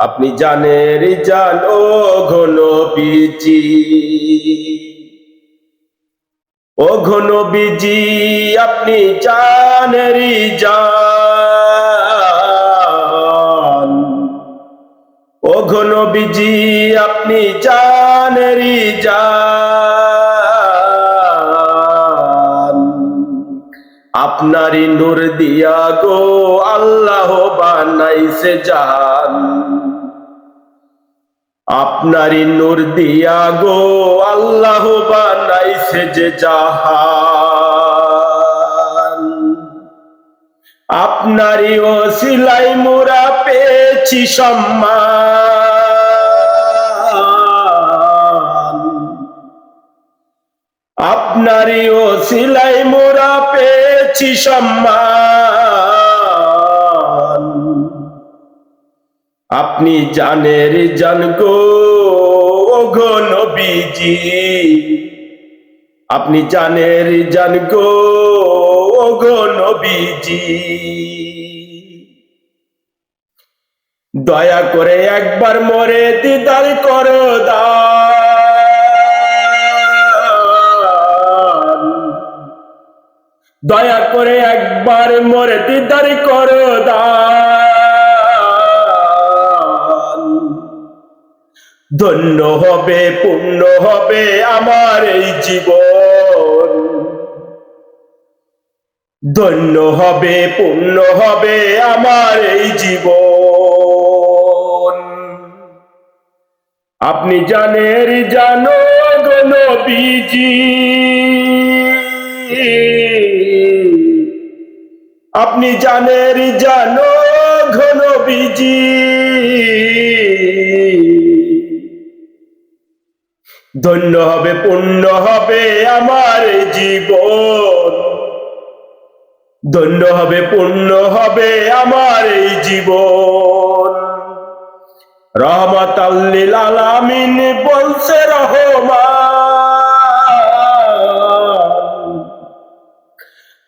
আপনি জানের জানো ঘন বিজি। ও ঘন বিজি, আপনি জানের জান। ও ঘন বিজি, আপনি জানের জান। আপনারই নূর দিয়া গো আল্লাহ বানাইছে জান। আপনারই নূর দিয়া গো, আল্লাহ বানাইছে যে জাহান। আপনারই ও সিলাই মোরা পেয়েছি সম্মান। আপনারই ও সিলাই মোরা পেয়েছি সম্মান। আপনি জানের জান গো নবীজি। আপনি জানের জান গো নবীজি। দয়া করে একবার মরে দিদার করো দান দয়া করে একবার মরে দিদার করো দান ধন্য হবে, পূর্ণ হবে আমার এই জীবন। ধন্য হবে, পূর্ণ হবে আমার এই জীবন। আপনি জানের জানো গণ বিজি আপনি জানের জানো ঘন ধন্য হবে পূর্ণ হবে আমার জীবন। ধন্য হবে পূর্ণ হবে আমার এই জীবন। রহমত আল্লিল আলামিন বলছে, রহমান।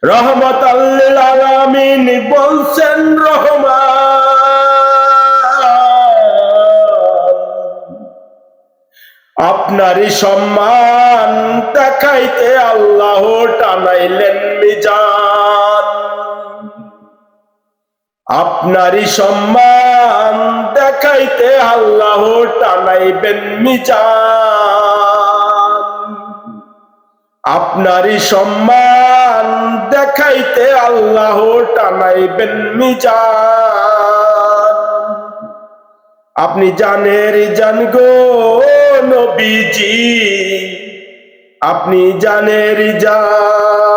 রহমত আল্লিল আলামিন বলছেন, রহমান। আপনারই সম্মান দেখাইতে আল্লাহ টানাইলেন মিজান। আপনারই সম্মান দেখাইতে আল্লাহ টানাইবেন মিজান। আপনারই সম্মান দেখাইতে আল্লাহ টানাইবেন মিজান। আপনি জানের জান গো নবীজি আপনি জানের জান